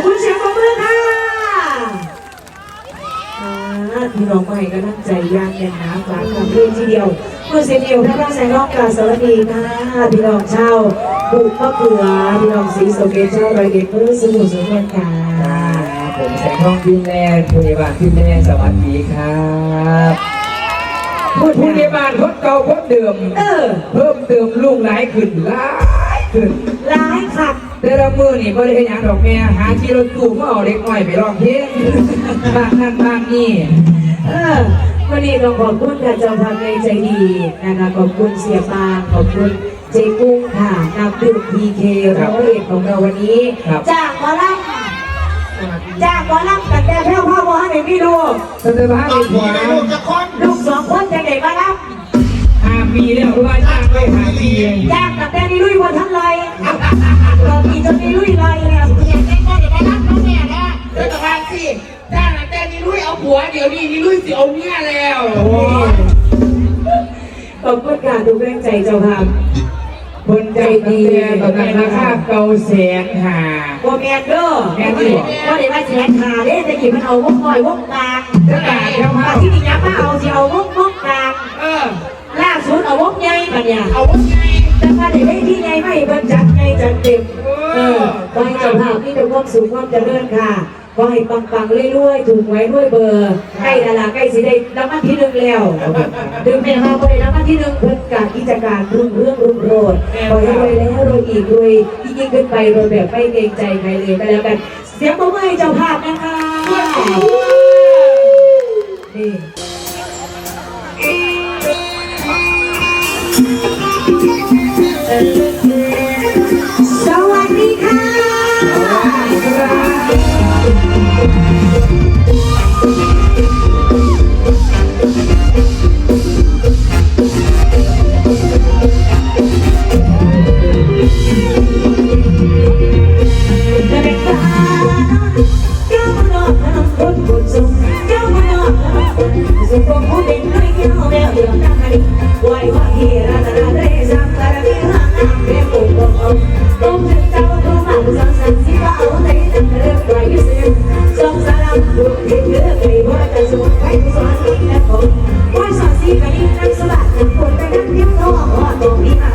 บคุณเสียงปรบมือค่ะพี่น้องใหม่ก็นั่งใจยางแน่นหนาฝากกับเรื่องทีเดียวเมื่อเสียงเดียวพระราชแสงรอบกาสวัสดีค่ะพี่น้องเช่าบุกมะเขือพี่น้องสีสะเกตเช่ารอยเด็กเพื่อสมุทรสงครามค่ะครับผมแสงทองพินแลนด์ผู้ใหญ่บ้านพินแลนสวัสดีครับผู้ผู้ใหญ่บ้านคนเก่าคนเดิมเออเพิ่มเติมลูกหลายขึ้นหลายขึ้น แต่ละมือนี่บ่ได้เฮ็ดหยังดอกแม่หาที่รถตู้มาเอาเด็กน้อยไปร้องเพลงบ้านนั่นบ้านนี่ เออวันนี้ต้องขอบคุณค่ะเจ้าภาพในใจดีนะคะขอบคุณเสียปานขอบคุณเจกุ้งค่ะนับดื่มพีเคร้อยเอกของเราวันนี้จากหมอลำจากหมอลำแต่แต่เท่าพ่อพ่อให้ไม่รู้สถาบันตอในนหันี้วได้ลูกจะคนลูกสองคนจะไหนมาลห้า ปีแล้วเพราะว่าจ้างไว้ห้าปีำจากแต่แต่นี่ลุยบนทั้งลอยก็มีจนนี่ลุยลอยแล้วเดี๋ยวได้ก็เดี๋ยวมารับน้องแม่นะเดี๋ยวตะวันสิจ้าหนังแต่นี่ลุยเอาผัวเดี๋ยวนี้นี่ลุยสิเอาเมียแล้วขอบคุณการดูแรงใจเจ้าภาพคนใจดีตอนนั้นราคาเก่าแสนหาโมแมนเดอร์ก็เดี๋ยวมาแสนขาเด้แต่หยิบมันเอาวงหน่อยวงกลางจะตายแล้วมามาที่นี่ยับมาเอาสิเอาวงวงกลางเออล่าสุด เอาวงใหญ่ปะเนี่ยเอาว่าไงแต่มาได้ได้ที่ใหญ่ไม่เบิ่งจัดใหญ่จัดเต็มเออขอให้เจ้าภาพนี่เป็นความสูงความเจริญค่ะขอให้ปังๆเรื่อยๆถูกไว้ด้วยเบอร์ใกล้ดาราใกล้สิได้รางวัลที่หนึ่งแล้วถึงแม้ว่าบ่ได้รางวัลที่หนึ่งเพิ่นการกิจการรุ่งเรื่องรุ่งโรจน์ขอให้รวยแล้วรวยอีกรวยยิ่งขึ้นไปรวยแบบไม่เกรงใจใครเลยก็แล้วกัน เสียงปรบมือให้เจ้าภาพนะคะนี่ ส